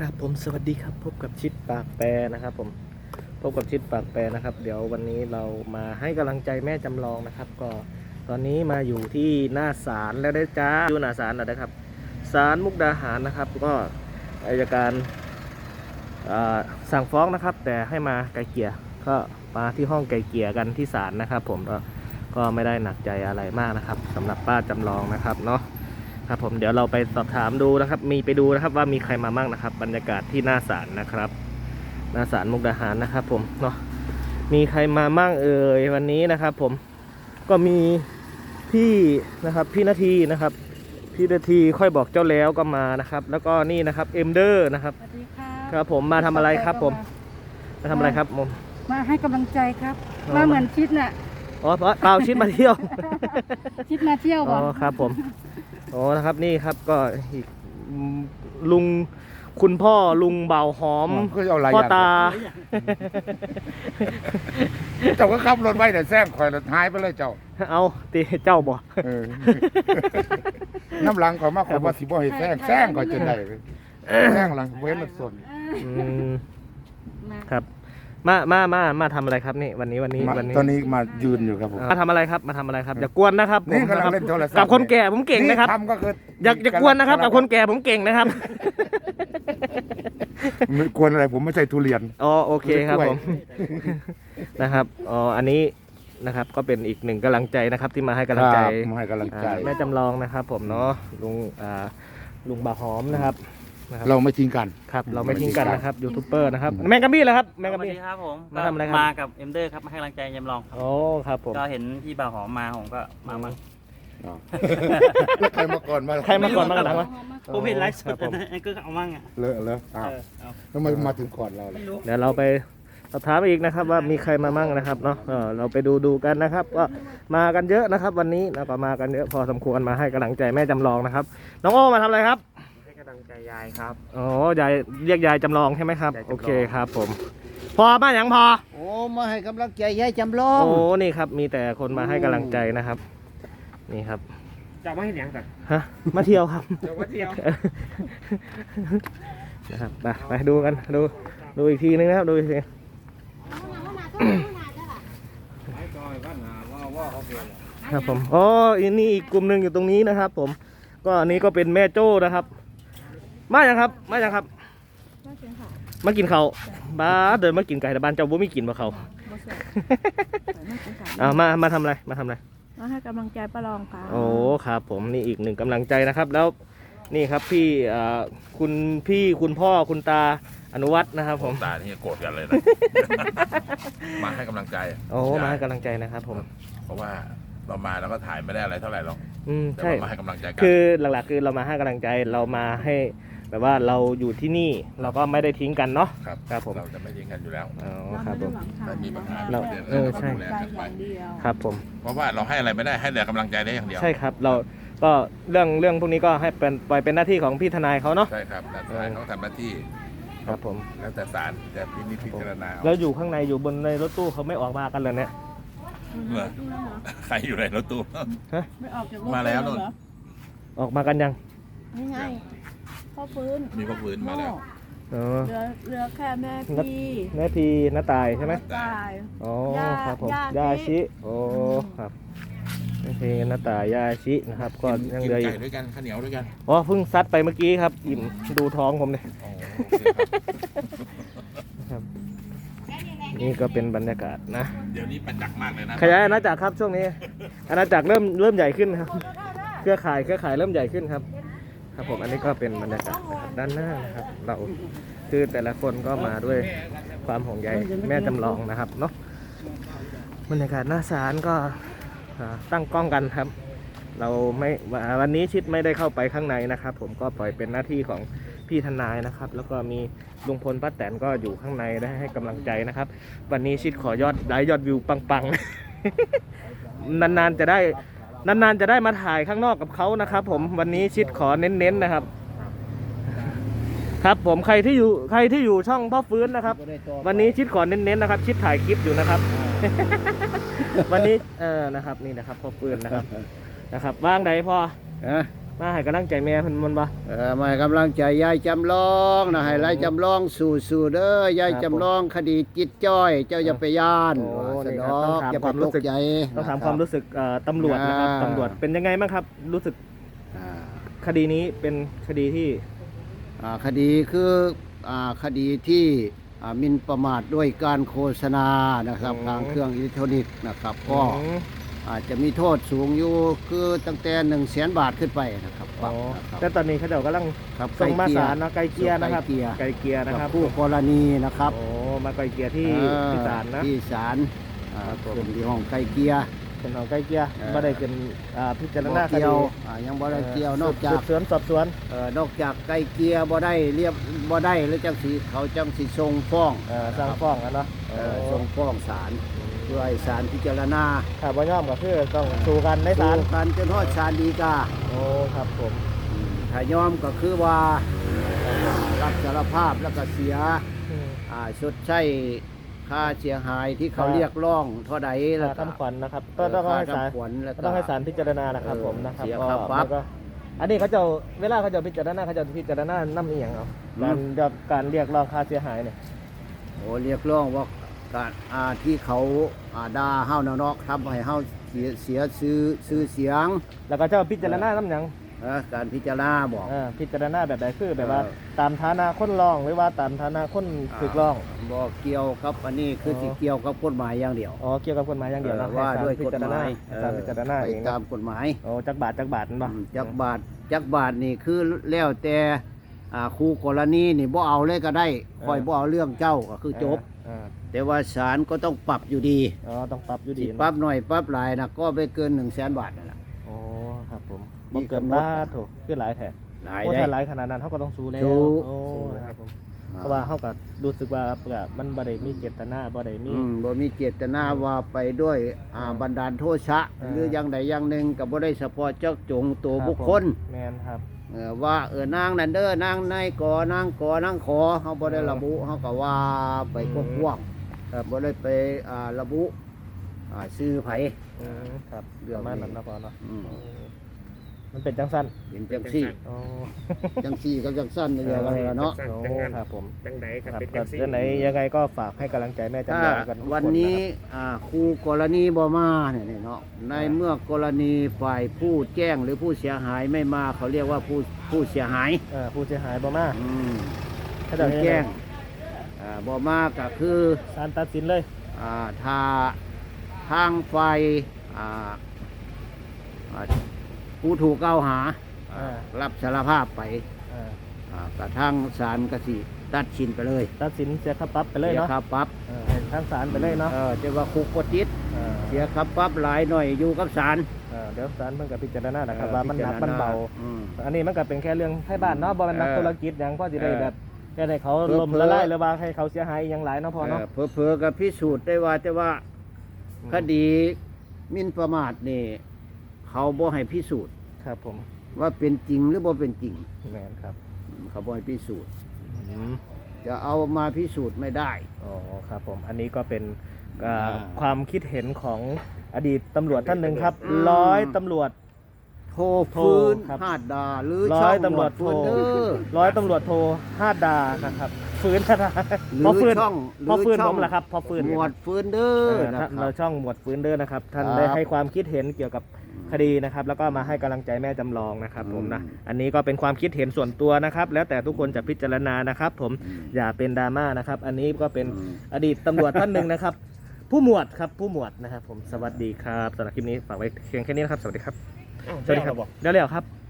ครับผมสวัสดีครับพบกับชิดปากแปรนะครับ ผมพบกับชิดปากแปรนะครับ เดี๋ยววันนี้เรามาให้กำลังใจแม่จำลองนะครับ ก็ตอนนี้มาอยู่ที่หน้าศาลแล้วได้จ้าอยู่หน้าศาลแล้วนะครับศาลมุกดาหารนะครับ ก็อายการสั่งฟ้องนะครับ แต่ให้มาไกลเกลี่ยก็มาที่ห้องไกลเกลี่ยกันที่ศาลนะครับ ผมก็ก็ไม่ได้หนักใจอะไรมากนะครับสำหรับป้าจำลองนะครับเนาะ ครับผมเดี๋ยวเราไปสอบถามดูนะครับ มีไปดูนะครับว่ามีใครมามั่งนะครับ บรรยากาศที่หน้าศาลนะครับ หน้าศาลมุกดาหารนะครับ ผมเนาะมีใครมามั่งเอ่ยวันนี้นะครับ ผมก็มีพี่นะครับพี่นาทีนะครับ พี่นาทีค่อยบอกเจ้าแล้วก็มานะครับ แล้วก็นี่นะครับเอ็มเดอร์นะครับสวัสดีค่ะครับผมมาทำอะไรครับผมมาทำอะไรครับผม มาให้กำลังใจครับอ๋อ มาเหมือนชิดน่ะ อ๋อเพราะเปล่าชิดมาเที่ยว ชิดมาเที่ยวอ๋ก่ออนครับผม อ๋อนะครับนี่ครับก็อีกอืมลุงคุณพ่อลุงเบาหอมก็เอาอะไรพ่อตา เจ้าก็ขับรถไว้แต่แซงคอยรถหายไปเลยเจ้า เอาตีเจ้าบ่เออน้ำหลังขอยมาขอยว่าสิบ่ให้แซงแซงก่อนจนได้เลยแซงหลังเว้นรถสนอืมมาครับ มามามามาทำอะไรครับนี่วันนี้วันนี้มาวันนี้ตอนนี้มายืนอยู่ครับผมมาทำอะไรครับมาทำอะไรครับอย่ากวนนะครับผมนี่กำลังนะครับเล่นโทรศัพท์กับคนแก่ผมเก่งนะครับทำก็คืออย่าอย่ากวนนะครับกับคนแก่ผมเก่งนะครับไม่กวนอะไรผมไม่ใช่ทุเรียนอ๋อโอเคครับกล้วยผมนะครับอ๋ออันนี้นะครับก็เป็นอีกหนึ่งกำลังใจนะครับที่มาให้กำลังใจครับมาให้กำลังใจอ่าแม่จำลองนะครับ ผมเนาะลุงอ่าลุงบาหอมนะครับ นะครับเราไม่ทิ้งกัน ครับ เราไม่ทิ้งกันนะครับยูทูบเบอร์นะครับอืมแมงกะบี้เหรอครับ แมงสกะวัสบี้ ดีครับผมมาทำอะไรครับ มากับเอ็มเดอร์ครับมาให้กำลังใจยำลองครับโอ้ครับผม ก็เห็นพี่บ่าวหอมมาผมก็มามา อ๋อแล้วใครมาก่อนมาใครมาก่อนมากันหลังวะ ผมเห็นไลฟ์สครัดบผมนะก็เอามั่งอะเลอะเลอะอ้าวเออเอาทำไมมาถึงก่อนเราล่ะเดี๋ยวเราไปสอบถามอีกนะครับว่ามีใครมามั่งนะครับเนาะเออเราไปดูดูกันนะครับก็มากันเยอะนะครับ วันนี้แล้วก็มากันเยอะพอสมควรมาให้กำลังใจแม่จำลองนะครับ น้องโอ้มาทำอะไรครับให้กำ ลังใจยายครับ อ๋อยายเรียกยายจำลองใช่ไหมครับ ยายจำลอง โอเคครับผม พอมาอย่างพอ โอ้ มาให้กำลังใจยายจำลอง โอ้นี่ครับ มีแต่คนมาให้กำลังใจนะครับ นี่ครับจะมาให้เลี้ยงกันฮะมาเที่ยวครับ จะมาเที่ยวนะครับไปไปดูกันดูดูอีกทีนึงนะครับดูอีกทีครับผมอ๋ออันนี้อีกกลุ่มหนึ่งอยู่ตรงนี้นะครับ ผม ก็อันนี้ก็เป็นแม่โจ้นะครับ มาอย่างครับ มาอย่างครับมากินเขาวบ้าเดินมากินไก่แต่บ้านเจ้าบ่มีกินมาเขาวอ่ามามาทำอะไรมาทำอะไร มาให้กำลังใจป้ารองค่ะโอ้ครับผมนี่อีกหนึ่งกำลังใจนะครับ แล้วนี่ครับพี่เอ่อคุณพี่คุณพ่อคุณตาอนุวัฒน์นะครับ ผมตาที่โกรธกันเลยนะ มาให้กำลังใจโอ้มาให้กำลังใจนะครับ ผม เพราะว่าเรามาแล้วก็ถ่ายไม่ได้อะไรเท่าไหร่หรอกอืมแต่ใช่ว่ามาให้กำลังใจกันคือหลักๆคือเรามาให้กำลังใจเรามาให้ แบบว่าเราอยู่ที่นี่เราก็ไม่ได้ทิ้งกันเนาะ ครับครับผม เราจะไม่ทิ้งกันอยู่แล้วอ๋อครับผมไม่มีปัญหาเราดี๋ยวเออใช่ ดูแลกันไปครับผม เพราะว่าเราให้อะไรไม่ได้ให้แต่กำลังใจได้อย่างเดียวใช่ครับเราก็เรื่องเรื่องพวกนี้ก็ให้เป็นปล่อยเป็นหน้าที่ของพี่ทนายเขาเนาะใช่ครับแต่ศาลเขาทำหน้าที่ครับผม แล้วแต่ศาลจะพินิจพิจารณาเอาแล้วอยู่ข้างในอยู่บนในรถตู้เขาไม่ออกมากันเลยเนี่ย เหรอใครอยู่ในรถตู้ ไม่ออกจากรถมาแล้วนู่น เหรอออกมากันยัง นี่ไง พ่อฟื้นมีพวกปืนมาแล้วอ๋อเหลือเหลือแค่แม่นัดพี่แม่พีน้าตายใช่ไหมตาย อ๋อย่าครับผมย่ายาชิชิโอ้ครับแม่พีน้าตายยาชินะครับ ก็ยังเหลืออีกิกนไก่ด้วยกันข้าวเหนียวด้วยกันอ๋อเพิ่งซัดไปเมื่อกี้ครับอิ่มดูท้องผมเลยโอ้โอเคครับนี่ก็เป็นบรรยากาศนะ เดี๋ยวนี้ประจักษ์มากเลยนะขยายอาณาจักรครับช่วงนี้ อาณาจักรเริ่มเริ่มใหญ่ขึ้นครับ เครือข่ายเครือข่ายเริ่มใหญ่ขึ้นครับ ครับผมอันนี้ก็เป็นบรรยากาศนะครับด้านหน้านะครับเราคือแต่ละคนก็มาด้วยความห่วงใยแม่จำลองนะครับเนาะบรรยากาศหน้าศาลก็ตั้งกล้องกันครับ เราไม่วันนี้ชิดไม่ได้เข้าไปข้างในนะครับ ผมก็ปล่อยเป็นหน้าที่ของพี่ทนายนะครับ แล้วก็มีลุงพลป้าแตนก็อยู่ข้างในได้ให้กำลังใจนะครับ วันนี้ชิดขอยอดไลค์ยอดวิวปังๆนานๆจะได้ นานๆจะได้มาถ่ายข้างนอกกับเขานะครับ ผมวันนี้ชิดขอเน้นๆนะครับ ครับผมใครที่อยู่ใครที่อยู่ช่องพ่อฟื้นนะครับ วันนี้ชิดขอเน้นๆนะครับ ชิดถ่ายคลิปอยู่นะครับ วันนี้เออนะครับนี่นะครับพ่อฟื้นนะครับนะครับว่างใดพ่อ มาให้กำลังใจแม่เพิ่นมันบ่ เออมาให้กำลังใจยายจำลองนะให้ยายจำลองสู่สู่เด้อยายครับจำลองคดีจิตจ้อย เจ้าอย่าไปย่านโอ้ว่าสนี่นครับอต้องกถามอย่าคไปวามตรู้กสึก ใจต้องถามนะความรู้สึกเอ่อตำรวจนะครับอ่าตำรวจเป็นยังไงบ้างครับ รู้สึกอ่าคดีนี้เป็นคดีที่ อ่าคดีคืออ่าคดีที่อ่าหมินประมาทด้วยการโฆษณานะครับ อืม ทางเครื่องอิเล็กทรอนิกส์นะครับ ก็อืม อาจจะมีโทษสูงอยู่คือตั้งแต่1นึ่งแสนบาทขึ้นไปนะครับปอ๋รัอบนะครับแต่ตอนนี้เขาเจ้ากำลังครับส่งมาไกลเกลี่ยศาลนะไกลเกลียนะครับไกลเกลี่ยไกลเกลียนะคกัรับบผู้กรณีนะครับโอ้มาไกลเกลียที่เอ่อที่ศาลนะที่ศาลอ่าครับผมเป็นที่ห้องไกลเกลีย เป็นของไกลเกลียเอ่อ ไม่ได้เป็นอ่าพิจารบ่ณาคเกี่ยดีวอ่ายังบ่ได้เกี่ยวนอกจากสืบสวนสอบสวนเอ่อนอกจากไกลเกลียบ่ได้เรียบบ่ได้แล้วจังสิเขาจังสิส่งฟ้องเอ่อสร้างฟ้องกันเนาะเอ่อส่งฟ้องศาลเพื่ อให้ศาลพิจารณาถ้าบ่ยอมก็คือต้องสู้กันในศาลสู้กันจนฮอดศาลฎีกาโอ้ครับผมอืมถ้ายอมก็คือว่ารับสารภาพแล้วก็เสียอืมอ่าชดใช้ค่าเสียหายที่เขาค่าเรียกร้องเท่าใดแล้วค่าก็ทำขวัญนะครับก็ต้องให้ศาลค่ทำขวัญแล้วก็ต้องให้ศาลพิจารณานะครับผมนะครับเสียก็ค่าปรับแล้วก็อันนี้เขาจะเวลาเขาจะพิจารณาเขาจะพิจารณาน้ำอีหยังเอาอืมการการเรียกร้องค่าเสียหายเนี่ยโอ้เรียกร้องว่า การอ่าที่เขาอ่าด่าเฮาเนาะเนาะทำให้เฮาเสียเสียชื่อชื่อเสียง แล้วก็เจ้าพิจารณาน้ำหยังเอ่อการพิจารณาบอกเออพิจารณาแบบใดคือแบบว่าเออตามฐานะคนร้องหรือว่าตามฐานะคนถูกร้องบอกเกี่ยวกับอันนี้คืออ๋อสิเกี่ยวกับกฎหมายอย่างเดียวอ๋อเกี่ยวกับกฎหมายอย่างเดียวเนาะเออว่าให้ศลด้วยพิกฎจารหณามายให้ศาลพิจารณาไปเองตาเนาะมกฎหมายโอ้จักบาทจักบาทเนาะอืมจักบาทจักบาทนี่คือแล้วแต่อ่าคู่กรณีนี่บ่เอาเลยก็ได้คอยบ่เอาเรื่องเจ้าก็คือจบเออแต่ว่าศาลก็ต้องปรับอยู่ดีอ๋อต้องปรับอยู่ดีสิปรับหน่อยปรับหลายนะก็ไปเกิน1 0 0 0 0แสนบาทนั่นแหละ โอ้ครับผมมีบ่เกินกำหนดบาทโถคือหลายแท้หลายโอ้ได้ ถ้าหลายขนาดนั้นเขาก็ต้องสู้แล้วสู้ โอ้นะครับผม เพราะว่าเขาก็รู้สึกว่าแบบมันบ่ได้มีเจตนาบ่ได้มี อืมบ่มีเจตนาว่าไปด้วยอ่าบันดาลโทษะเออหรืออย่างใดอย่างหนึ่งก็บ่ได้เฉพาะเจ้าจงตัวรับบุคคลผมแมนครับ เออว่าเออนางนั่นเด้อนางนายกอนางกอนางขอเฮาบ่ได้ระบุเฮาก็ว่าไปกวกๆครับบ่ได้ไปอ่าระบุอ่าชื่อไผ อืมครับเรื่เรื่อองงนี้มานั้นเนาะพอเนาะอืม อืม มันเป็นจังสั้นเป็นจังซี่โอ้จังซี่กับจังสั้นนี่เดียวกันเลยล่ะเนาะโอ้ครับผมจังไดครับครับเป็นก็จังซี่เรื่องไหนยังไงก็ฝากให้กำลังใจแม่จำถ้าลองกันทุกควันนี้ะคอ่าครูกรณีบ่มาเนี่ยเนาะในเมื่อกรณีฝ่ายผู้แจ้งหรือผู้เสียหายไม่มาเขาเรียกว่าผู้ผู้เสียหายรับเอ่อผู้เสียหายบ่มาอืมถ้าจะผู้แจ้งอ่าบ่มาก็คือศาลตัดสินเลยอ่าถ้าทางฝ่ายอ่าอ่า ผู้ถูกกล่าวหา อ่าอ่ารับสารภาพไปเอ่ออ่ากระทั่งศาลก็สิตัดสินไปเลยตัดสินเสียค่าปรับไปเลยเสียเนาะค่าปรับเออให้ทางศาลไปเลยเนาะเออแต่ว่าคุกกติดเออเสียค่าปรับหลายหน่อยอยู่กับศาลเออเดี๋ยวศาลเพิ่นก็พิจารณานะครับว่ามันหนักมันเบา อืม อันนี้มันก็เป็นแค่เรื่องให้บ้านเนาะบ่เป็นนักเออธุรกิจหยังพ่อสิได้เออแบบแค่ให้เขาเผลอล้มเผลอละลายหรือว่าให้เขาเสียหายอหยังหลายเนาะพ่อเนาะ เออเผลอๆก็พิสูจน์ได้ว่าแต่ว่า คดีหมินประมาทนี่ เขาบ่ให้พิสูจน์ ครับผมว่าเป็นจริงหรือบ่เป็นจริง แม่นครับเขาบ่ให้พิสูจน์ อืมจะเอามาพิสูจน์ไม่ได้ อ๋อครับผม อันนี้ก็เป็นอ่าอ่าความคิดเห็นของอดีตตำรวจท่านหนึ่งครับ อืม ร้อยตำรวจ โทรฟื้นครับ หาดดาหรือร้ช่ออยงตำรวจฟื้นโทรเด้อร้อยตำรวจโทห้าดานะครับ ฟื้นนะหรืพออฟื้นช่องพอฟื้นหรืผมแหละครับ พอฟื้นหมวดฟื้นเด้เอออนะท่านคเรารับช่องหมวดฟื้นเด้อนะครับ ท่านครับได้ให้ความคิดเห็นเกี่ยวกับคดีนะครับ แล้วก็มาให้กำลังใจแม่จำลองนะครับผมนะอืมอันนี้ก็เป็นความคิดเห็นส่วนตัวนะครับ แล้วแต่ทุกคนจะพิจารณานะครับ ผมอืมอย่าเป็นดราม่านะครับ อันนี้ก็เป็นอืมอดีตตำรวจท่านหนึ่งนะครับ ผู้หมวดครับผู้หมวดนะครับ ผมสวัสดีครับสำหรับคลิปนี้ฝากไว้เพียงแค่นี้นะครับ สวัสดีครับสวัสดีครับเดี๋ยวเร็วครับ